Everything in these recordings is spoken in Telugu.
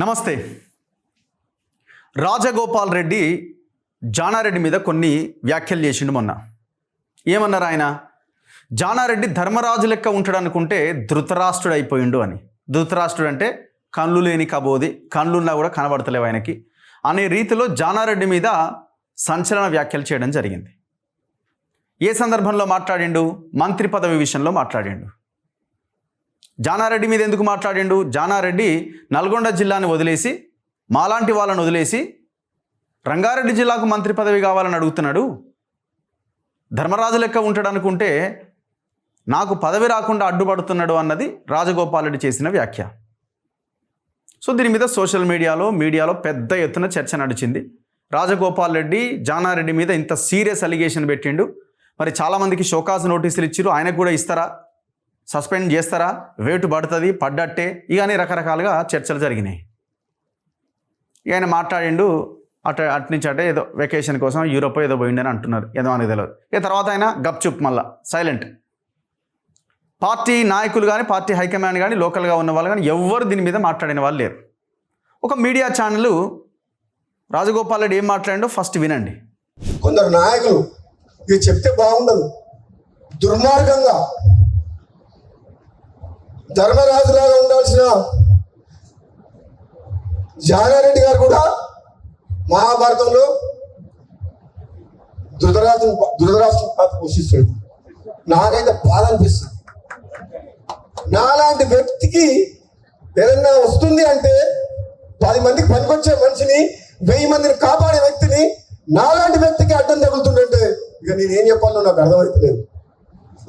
నమస్తే. రాజగోపాల్ రెడ్డి జానారెడ్డి మీద కొన్ని వ్యాఖ్యలు చేసిండు మొన్న. ఏమన్నారు ఆయన? జానారెడ్డి ధర్మరాజు లెక్క ఉంటాడు అనుకుంటే ధృతరాష్ట్రుడు అయిపోయిండు అని. ధృతరాష్ట్రుడు అంటే కళ్ళు లేని కబోది కళ్ళున్నా కూడా కనబడతలేవు ఆయనకి. అనే రీతిలో జానారెడ్డి మీద సంచలన వ్యాఖ్యలు చేయడం జరిగింది. ఏ సందర్భంలో మాట్లాడిండు? మంత్రి పదవి విషయంలో మాట్లాడిండు. జానారెడ్డి మీద ఎందుకు మాట్లాడిండు? జానారెడ్డి నల్గొండ జిల్లాని వదిలేసి మాలాంటి వాళ్ళని వదిలేసి రంగారెడ్డి జిల్లాకు మంత్రి పదవి కావాలని అడుగుతున్నాడు. ధర్మరాజు లెక్క ఉంటాడనుకుంటే నాకు పదవి రాకుండా అడ్డుపడుతున్నాడు అన్నది రాజగోపాల్ రెడ్డి చేసిన వ్యాఖ్య. సో దీని మీద సోషల్ మీడియాలో మీడియాలో పెద్ద ఎత్తున చర్చ నడిచింది. రాజగోపాల్ రెడ్డి జానారెడ్డి మీద ఇంత సీరియస్ అలిగేషన్ పెట్టిండు. మరి చాలామందికి షోకాజ్ నోటీసులు ఇచ్చారు ఆయనకు కూడా ఇస్తారా? సస్పెండ్ చేస్తారా? వేటు పడుతుంది పడ్డట్టే. ఇక అని రకరకాలుగా చర్చలు జరిగినాయి. ఇక ఆయన మాట్లాడిండు అటు అటు నుంచి అటే ఏదో వెకేషన్ కోసం యూరోప్ ఏదో పోయిండని అంటున్నారు. ఏదో అనేది తెలియదు ఇక తర్వాత ఆయన గప్చుప్ మళ్ళా సైలెంట్ పార్టీ నాయకులు కానీ పార్టీ హైకమాండ్ కానీ లోకల్గా ఉన్న వాళ్ళు కానీ ఎవ్వరు దీని మీద మాట్లాడిన వాళ్ళు లేరు. ఒక మీడియా ఛానల్ రాజగోపాల్ రెడ్డి ఏం మాట్లాడిండో ఫస్ట్ వినండి. కొందరు నాయకులు ఇది చెప్తే బాగుండదు. దుర్మార్గంగా ధర్మరాజులాగా ఉండాల్సిన జానారెడ్డి గారు కూడా మహాభారతంలో ధృతరాజు ధృతరాష్ట్ర పాత్ర పోషిస్తాడు. నాకైతే బాధ అనిపిస్తుంది. నాలాంటి వ్యక్తికి ఏదైనా వస్తుంది అంటే పది మందికి పనికొచ్చే మనిషిని వెయ్యి మందిని కాపాడే వ్యక్తిని నాలాంటి వ్యక్తికి అడ్డం తగులుతుందంటే ఇక నేనేం చెప్పాలో నాకు అర్థమవుతలేదు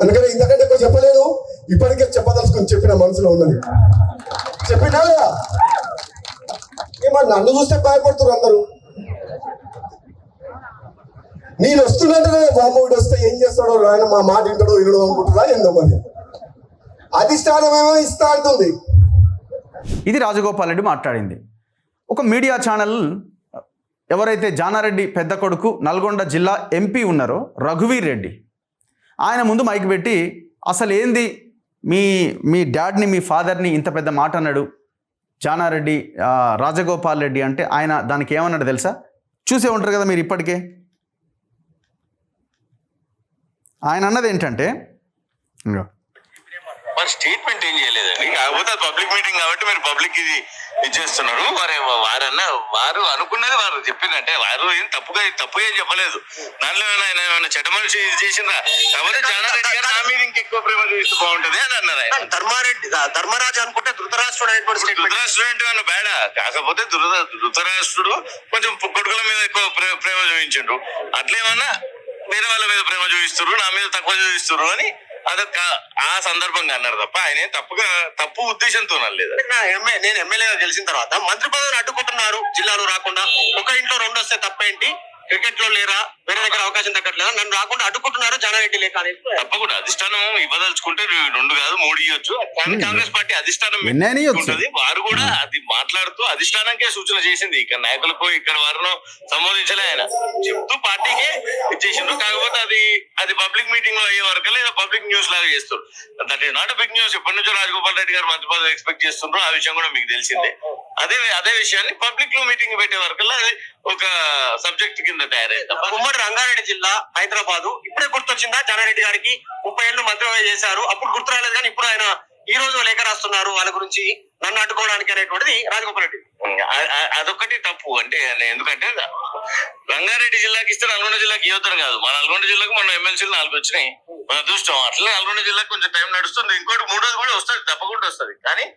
అందుకని ఇంతకంటే ఎక్కువ చెప్పలేదు. ఇప్పటికే చెప్పదలుచుకొని చెప్పిన మనసులో ఉన్నది. చెప్పినా లేదా? ఏమన్నా నన్ను చూస్తే భయపడుతున్నారు అందరూ. నేను వస్తున్నట్టునే బామ్మోడు వస్తే ఏం చేస్తాడో ఆయన మా మాట వింటాడో వినడో అనుకుంటున్నా ఏందో మరి? అధిష్టానమేమో ఇస్తా అంటుంది. ఇది రాజగోపాల్ రెడ్డి మాట్లాడింది. ఒక మీడియా ఛానల్ ఎవరైతే జానారెడ్డి పెద్ద కొడుకు నల్గొండ జిల్లా ఎంపీ ఉన్నారో రఘువీర్ రెడ్డి. ఆయన ముందు మైక్ పెట్టి అసలు ఏంది మీ మీ డాడ్ని మీ ఫాదర్ని ఇంత పెద్ద మాట అన్నాడు జానారెడ్డి రాజగోపాల్ రెడ్డి అంటే ఆయన దానికి ఏమన్నాడు తెలుసా? చూసే ఉంటారు కదా మీరు ఇప్పటికే. ఆయన అన్నది ఏంటంటే మరి స్టేట్మెంట్ ఏం చేయలేదండి. కాకపోతే అది పబ్లిక్ మీటింగ్ కాబట్టి మీరు పబ్లిక్ ఇది ఇచ్చేస్తున్నారు. మరి వారన్నా వారు అనుకున్నది వారు చెప్పిందంటే వారు ఏం తప్పుగా తప్పుగా ఏం చెప్పలేదు. దానిలో ఏమైనా ఆయన ఏమైనా చెడ్డ మనిషి ఇది చేసిందా? కాకపోతే జానారెడ్డి గారు నా మీద ఇంకెక్కువ ప్రేమ చూపిస్తే బాగుంటది అని అన్నారు ఆయన. ధర్మారెడ్డి ధర్మరాజు అనుకుంటే ధృతరాష్ట్రుడు అనేటువంటి ధృతరాష్ట్రుడు అంటే బేడా కాకపోతే ధృత ధృతరాష్ట్రుడు కొంచెం కొడుకుల మీద ఎక్కువ ప్రే- ప్రేమ చూపించిండ్రు. అట్లేమన్నా వేరే వాళ్ళ మీద ప్రేమ చూపిస్తారు నా మీద తక్కువ చూపిస్తారు అని అదొక ఆ సందర్భంగా అన్నారు తప్ప ఆయన తప్పుగా తప్పు ఉద్దేశంతో అనలేదు నా ఎమ్మె- నేను ఎమ్మెల్యేగా గెలిచిన తర్వాత మంత్రి పదవిని అడ్డుకుంటున్నారు జిల్లాలో రాకుండా. ఒక ఇంట్లో రెండు వస్తే తప్పేంటి? క్రికెట్లో లేరా? వేరే దగ్గర అవకాశం తగ్గట్లేదా? నన్ను రాకుండా అడ్డుకుంటున్నారు జానారెడ్డి లేక తప్పకుండా. అధిష్టానం ఇవ్వదలుచుకుంటే రెండు కాదు మూడు ఇవ్వచ్చు కానీ కాంగ్రెస్ పార్టీ అధిష్టానం. ఉంటుంది. వారు కూడా అది మాట్లాడుతూ అధిష్టానంకే సూచన చేసింది. ఇక్కడ నాయకులకు ఇక్కడ వారిను సంబోధించలే ఆయన. చెప్తూ పార్టీకే ఇచ్చేసిండ్రు. కాకపోతే అది అది పబ్లిక్ మీటింగ్లో అయ్యే వరకు లేదా పబ్లిక్ న్యూస్ లాగా చేస్తారు that is not big news. ఎప్పటి నుంచో రాజగోపాల్ రెడ్డి గారు మంత్రి పదవి ఎక్స్పెక్ట్ చేస్తుండ్రు. ఆ విషయం కూడా మీకు తెలిసిందే. అదే అదే విషయాన్ని పబ్లిక్లో మీటింగ్ పెట్టే వరకల్లా అది ఒక సబ్జెక్ట్ కింద తయారైంది. తప్ప ఉమ్మడి రంగారెడ్డి జిల్లా హైదరాబాద్. ఇప్పుడే గుర్తొచ్చిందా? జానారెడ్డి గారికి ముప్పై ఏళ్ళు మంత్రి చేశారు. అప్పుడు గుర్తు రాలేదు కానీ ఇప్పుడు ఆయన ఈ రోజు లేఖ రాస్తున్నారు వాళ్ళ గురించి నన్ను అడ్డుకోవడానికి అనేటువంటిది రాజగోపాల్ రెడ్డి. అ- అ- అదొక్కటి తప్పు. అంటే ఎందుకంటే రంగారెడ్డి జిల్లాకి ఇస్తే నల్గొండ జిల్లాకి ఇవ్వద్దని కాదు. మన నల్గొండ జిల్లాకు మన ఎమ్మెల్సీలు నాలుగు వచ్చినాయి. మన అదృష్టం. అట్లనే నల్గొండ జిల్లాకు కొంచెం టైం నడుస్తుంది. ఇంకోటి మూడోది కూడా వస్తుంది తప్పకుండా వస్తుంది. కానీ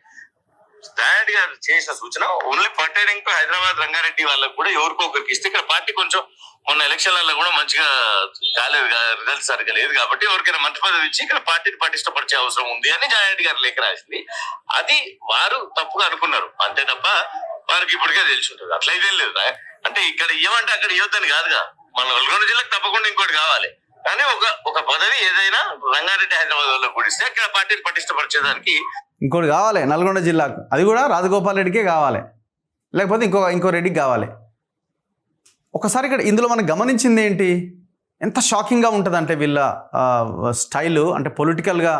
స్టాండ్ గారు చేసిన సూచన only pertaining to Hyderabad Rangareddy వాళ్ళకి కూడా ఎవరికో ఒకరికి ఇస్తే ఇక్కడ పార్టీ కొంచెం మొన్న ఎలక్షన్లలో కూడా మంచిగా కాలేదు రిజల్ట్ సరిగ్గా లేదు కాబట్టి ఎవరికైనా మంత్రి పదవి ఇచ్చి ఇక్కడ పార్టీని పటిష్టపరిచే అవసరం ఉంది అని జాయింట్ గారు లేఖ రాసింది. అది వారు తప్పుగా అనుకున్నారు. అంతే తప్ప వారికి ఇప్పటికే తెలిసి ఉంటుంది. అట్లా ఇదేం లేదు. అంటే ఇక్కడ ఇవ్వమంటే అక్కడ ఇవ్వద్దని కాదుగా. మన నల్గొండ జిల్లాకు తప్పకుండా ఇంకోటి కావాలి. కానీ ఒక ఒక పదవి ఏదైనా రంగారెడ్డి హైదరాబాద్ వాళ్ళకి కూడా ఇస్తే అక్కడ పార్టీని పటిష్టపరిచేదానికి ఇంకోటి కావాలి నల్గొండ జిల్లాకు. అది కూడా రాజగోపాల్ రెడ్డికే కావాలి. లేకపోతే ఇంకో ఇంకో రెడ్డికి కావాలి. ఒకసారి ఇక్కడ ఇందులో మనం గమనించింది ఏంటి? ఎంత షాకింగ్గా ఉంటుందంటే వీళ్ళ స్టైలు అంటే పొలిటికల్గా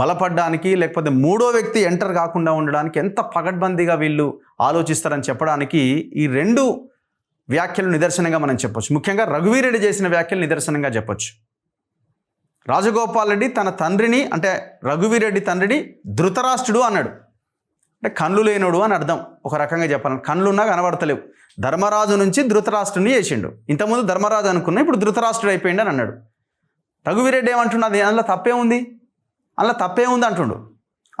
బలపడడానికి లేకపోతే మూడో వ్యక్తి ఎంటర్ కాకుండా ఉండడానికి ఎంత పగడ్బందీగా వీళ్ళు ఆలోచిస్తారని చెప్పడానికి ఈ రెండు వ్యాఖ్యలు నిదర్శనంగా మనం చెప్పొచ్చు. ముఖ్యంగా రఘువీరెడ్డి చేసిన వ్యాఖ్యలు నిదర్శనంగా చెప్పొచ్చు. రాజగోపాల్ రెడ్డి తన తండ్రిని అంటే రఘువీరెడ్డి తండ్రిని ధృతరాష్ట్రుడు అన్నాడు. అంటే కళ్ళు లేనోడు అని అర్థం. ఒక రకంగా చెప్పాలి కళ్ళున్నా కనబడతలేవు. ధర్మరాజు నుంచి ధృతరాష్ట్రుని చేసిండు. ఇంతకుముందు ధర్మరాజు అనుకున్నా ఇప్పుడు ధృతరాష్ట్రుడు అయిపోయిండు అని అన్నాడు. రఘువీరెడ్డి ఏమంటున్నది అందులో తప్పే ఉంది? అందులో తప్పే ఉంది అంటుండు.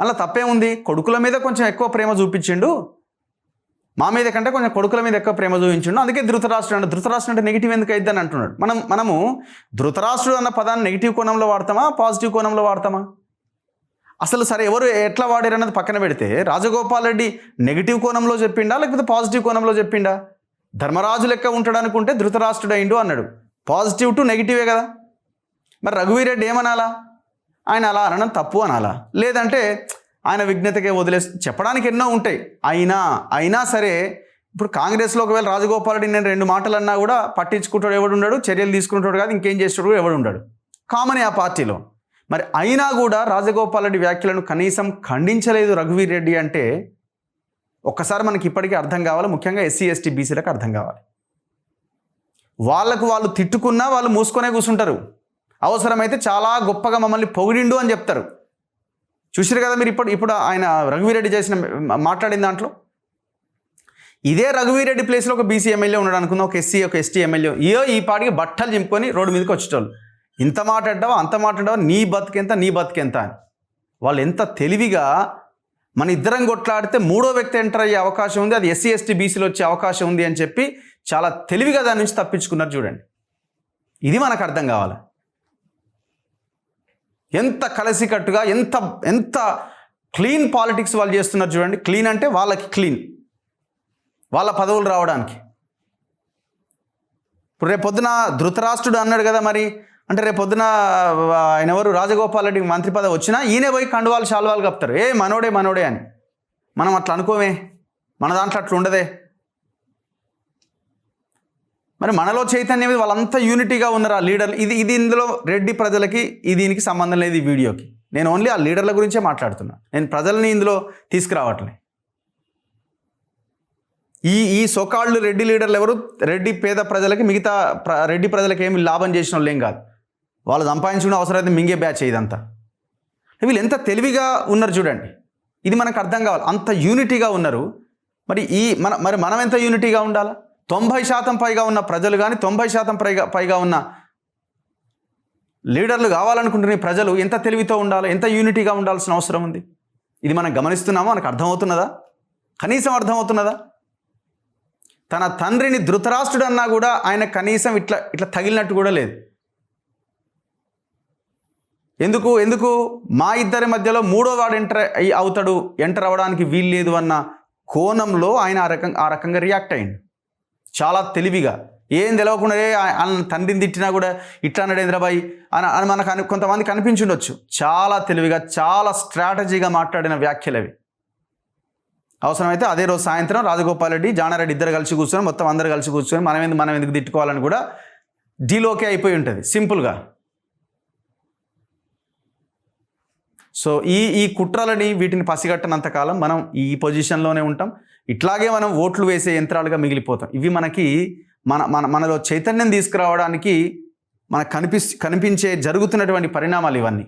అందులో తప్పే ఉంది? కొడుకుల మీద కొంచెం ఎక్కువ ప్రేమ చూపించిండు? మా మీద కంటే కొంచెం కొడుకుల మీద ఎక్కువ ప్రేమ చూపించిండు? అందుకే ధృతరాష్ట్రుడు అంటే ధృతరాష్ట్రుడు అంటే నెగిటివ్ ఎందుకు అయిద్దని అంటున్నాడు. మనం మనము ధృతరాష్ట్రుడు అన్న పదాన్ని నెగిటివ్ కోణంలో వాడతామా? పాజిటివ్ కోణంలో వాడతామా? అసలు సరే ఎవరు ఎట్లా వాడారు అన్నది పక్కన పెడితే రాజగోపాల్ రెడ్డి నెగిటివ్ కోణంలో చెప్పిండా లేకపోతే పాజిటివ్ కోణంలో చెప్పిండా? ధర్మరాజు లెక్క ఉంటాడు అనుకుంటే ధృతరాష్ట్రుడు అన్నాడు. పాజిటివ్ టు నెగిటివే కదా. మరి రఘువీరెడ్డి ఏమనాలా? ఆయన అలా అనడం తప్పు అనాలా? లేదంటే ఆయన విఘ్నతకే వదిలేసి చెప్పడానికి ఎన్నో ఉంటాయి. అయినా అయినా సరే ఇప్పుడు కాంగ్రెస్లో ఒకవేళ రాజగోపాల్ రెడ్డి నేను రెండు మాటలు అన్నా కూడా పట్టించుకుంటాడు ఎవడు ఉన్నాడు చర్యలు తీసుకుంటాడు కాదు ఇంకేం చేస్తాడు కూడా ఎవడు ఉన్నాడు కామన్ ఆ పార్టీలో. మరి అయినా కూడా రాజగోపాల్ రెడ్డి వ్యాఖ్యలను కనీసం ఖండించలేదు రఘువీర్ రెడ్డి అంటే ఒక్కసారి మనకి ఇప్పటికీ అర్థం కావాలి. ముఖ్యంగా ఎస్సీ ఎస్టీ బీసీలకు అర్థం కావాలి. వాళ్ళకు వాళ్ళు తిట్టుకున్నా వాళ్ళు మూసుకొనే కూర్చుంటారు అవసరమైతే చాలా గొప్పగా మమ్మల్ని పొగిడిండు అని చెప్తారు. చూసారు కదా మీరు ఇప్పుడు ఇప్పుడు ఆయన రఘువీరెడ్డి చేసిన మాట్లాడిన దాంట్లో? ఇదే రఘువీరెడ్డి ప్లేస్లో ఒక బీసీ ఎమ్మెల్యే ఉన్నాడు అనుకుందాం. ఒక ఎస్సీ ఒక ఎస్టీ ఎమ్మెల్యే. ఏ ఈ పాటికి బట్టలు చింపుకొని రోడ్డు మీదకి వచ్చేటోళ్ళు. ఇంత మాట్లాడ్డావా అంత మాట్లాడావా నీ బతికెంత నీ బతికెంత అని. వాళ్ళు ఎంత తెలివిగా మన ఇద్దరం కొట్లాడితే మూడో వ్యక్తి ఎంటర్ అయ్యే అవకాశం ఉంది అది ఎస్సీ ఎస్టీ బీసీలో వచ్చే అవకాశం ఉంది అని చెప్పి చాలా తెలివిగా దాని నుంచి తప్పించుకున్నారు చూడండి. ఇది మనకు అర్థం కావాలి. ఎంత కలిసికట్టుగా ఎంత ఎంత క్లీన్ పాలిటిక్స్ వాళ్ళు చేస్తున్నారు చూడండి. క్లీన్ అంటే వాళ్ళకి క్లీన్. వాళ్ళ పదవులు రావడానికి. ఇప్పుడు రేపు పొద్దున ధృతరాష్ట్రుడు అన్నాడు కదా మరి అంటే రేపు పొద్దున ఆయన ఎవరు? రాజగోపాల్ రెడ్డికి మంత్రి పదవి వచ్చినా ఈయనే పోయి కండువాలు శాల్వాలు కప్తారు ఏ మనోడే మనోడే అని. మనం అట్లా అనుకోమే. మన దాంట్లో అట్లా ఉండదే. మరి మనలో చైతన్యం వాళ్ళంతా యూనిటీగా ఉన్నారు ఆ లీడర్లు? ఇది ఇది ఇందులో రెడ్డి ప్రజలకి దీనికి సంబంధం లేదు ఈ వీడియోకి. నేను ఓన్లీ ఆ లీడర్ల గురించే మాట్లాడుతున్నా. నేను ప్రజల్ని ఇందులో తీసుకురావట్లే. ఈ ఈ సోకాళ్ళు రెడ్డి లీడర్లు ఎవరు? రెడ్డి పేద ప్రజలకి మిగతా ప్ర రెడ్డి ప్రజలకి ఏమి లాభం చేసిన వాళ్ళు ఏం కాదు. వాళ్ళు సంపాదించుకునే అవసరం అయితే మింగే బ్యాచ్ ఇదంతా? వీళ్ళు ఎంత తెలివిగా ఉన్నారు చూడండి. ఇది మనకు అర్థం కావాలి. అంత యూనిటీగా ఉన్నారు. మరి ఈ మన మరి మనం ఎంత యూనిటీగా ఉండాలా? తొంభై శాతం పైగా ఉన్న ప్రజలు కానీ తొంభై శాతం పైగా పైగా ఉన్న లీడర్లు కావాలనుకుంటున్న ప్రజలు ఎంత తెలివితో ఉండాలి? ఎంత యూనిటీగా ఉండాల్సిన అవసరం ఉంది? ఇది మనం గమనిస్తున్నామో? మనకు అర్థమవుతున్నదా? కనీసం అర్థమవుతున్నదా? తన తండ్రిని ధృతరాష్ట్రుడు అన్నా కూడా ఆయన కనీసం ఇట్లా ఇట్లా తగిలినట్టు కూడా లేదు. ఎందుకు? ఎందుకు? మా ఇద్దరి మధ్యలో మూడో వాడు ఎంటర్ అయ్యి అవుతాడు. ఎంటర్ అవ్వడానికి వీలు లేదు అన్న కోణంలో ఆయన ఆ రకంగా ఆ రకంగా రియాక్ట్ అయ్యింది చాలా తెలివిగా. ఏం తెలవకుండా "ఏ, ఆయన తండ్రిని తిట్టినా కూడా ఇట్లా అన్నాడు ఇంద్రబాయి అని అని మనకు అని కొంతమంది కనిపించుండొచ్చు చాలా తెలివిగా చాలా స్ట్రాటజీగా మాట్లాడిన వ్యాఖ్యలు అవి. అవసరమైతే అదే రోజు సాయంత్రం రాజగోపాల్ రెడ్డి జానారెడ్డి ఇద్దరు కలిసి కూర్చొని మొత్తం అందరు కలిసి కూర్చొని మనం ఎందుకు మనం ఎందుకు తిట్టుకోవాలని కూడా డీలోకే అయిపోయి ఉంటుంది. సింపుల్గా. సో ఈ ఈ కుట్రలని వీటిని పసిగట్టనంత కాలం మనం ఈ పొజిషన్లోనే ఉంటాం. ఇట్లాగే మనం ఓట్లు వేసే యంత్రాలుగా మిగిలిపోతాం. ఇవి మనకి మన మన మనలో చైతన్యం తీసుకురావడానికి మనకు కనిపి కనిపించే జరుగుతున్నటువంటి పరిణామాలు ఇవన్నీ.